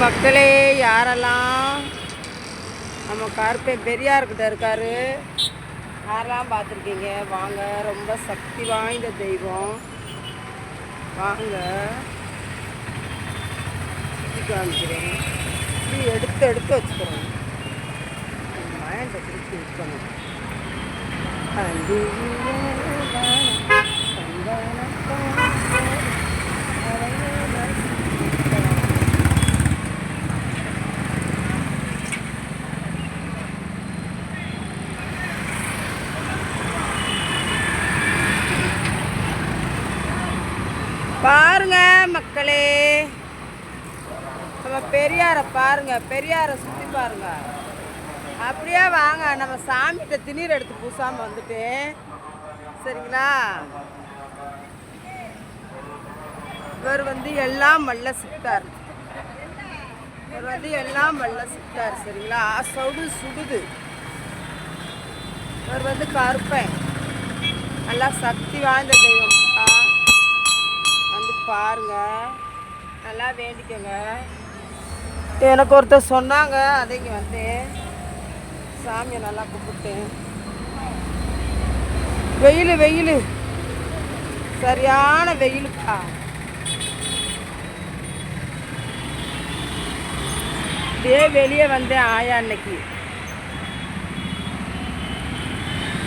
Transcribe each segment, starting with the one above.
மக்களே யாரெல்லாம் நம்ம கருப்பை பெரியார்கிட்ட இருக்காரு யாரெல்லாம் பார்த்துருக்கீங்க? வாங்க ரொம்ப சக்தி வாய்ந்த தெய்வம். வாங்க. காமிக்கிறேன். இப்படி எடுத்து எடுத்து வச்சுக்கிறோம் மைண்டை திருப்பி இருக்கணும் பாருங்க மக்களே. நம்ம பெரியாரை பாருங்க பெரியாரை சுற்றி பாருங்க. அப்படியே வாங்க நம்ம சாமிகிட்ட திணீர் எடுத்து பூசாமல் வந்துட்டேன் சரிங்களா? இவர் வந்து எல்லாம் வல்ல சித்தார். இவர் வந்து எல்லாம் வல்ல சித்தார் சரிங்களா? சொடு சுடுது. இவர் வந்து கருப்பேன். நல்லா சக்தி வாய்ந்த தெய்வம். பாருங்க. நல்லா வேண்டிக்கோங்க. எனக்கு ஒருத்தர் சொன்னாங்க அதை இங்கே வந்து. சாமியை நல்லா கும்பிட்டேன் வெயில் வெயில். சரியான வெயிலுக்கா. இதே வெளியே வந்தேன் ஆயா அன்னைக்கு.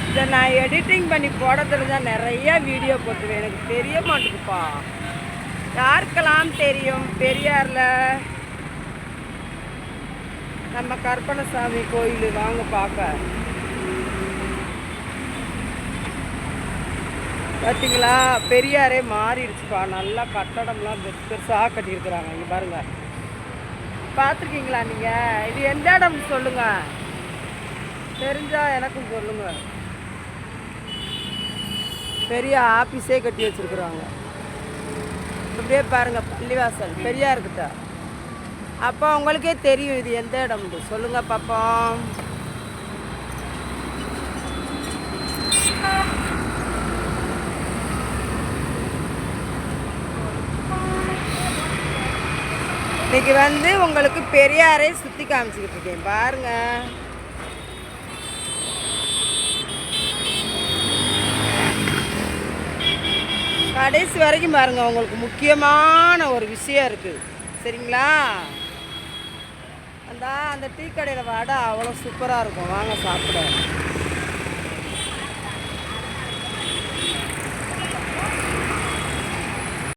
இதை நான் எடிட்டிங் பண்ணி போடுறதுல தான் நிறையா வீடியோ போட்டுருவேன் எனக்கு தெரிய மாட்டேங்குப்பா யாருக்கெல்லாம் தெரியும்? பெரியாரில். நம்ம கற்பனசாமி கோயில் வாங்க பார்க்க பார்த்தீங்களா பெரியாரே மாறிடுச்சுப்பா. நல்லா கட்டடம்லாம் பெருசு பெருசாக கட்டியிருக்கிறாங்க. இங்கே பாருங்க. பார்த்துருக்கீங்களா நீங்கள் இது எந்த இடம்னு சொல்லுங்கள் தெரிஞ்சா எனக்கும் சொல்லுங்க. பெரிய ஆஃபீஸே கட்டி வச்சிருக்குறாங்க. அப்படியே பாருங்க பள்ளிவாசல். பெரியார்கிட்ட அப்போ உங்களுக்கே தெரியும் இது எந்த இடம்? சொல்லுங்க பாப்போம் இன்னைக்கு வந்து உங்களுக்கு பெரியாரை சுற்றி காமிச்சிக்கிட்டு இருக்கேன். பாருங்க. கடைசி வரைக்கும் பாருங்க உங்களுக்கு முக்கியமான ஒரு விஷயம் இருக்குது சரிங்களா? அந்த அந்த டீ கடையில் வடை அவ்வளோ சூப்பராக இருக்கும். வாங்க சாப்பிட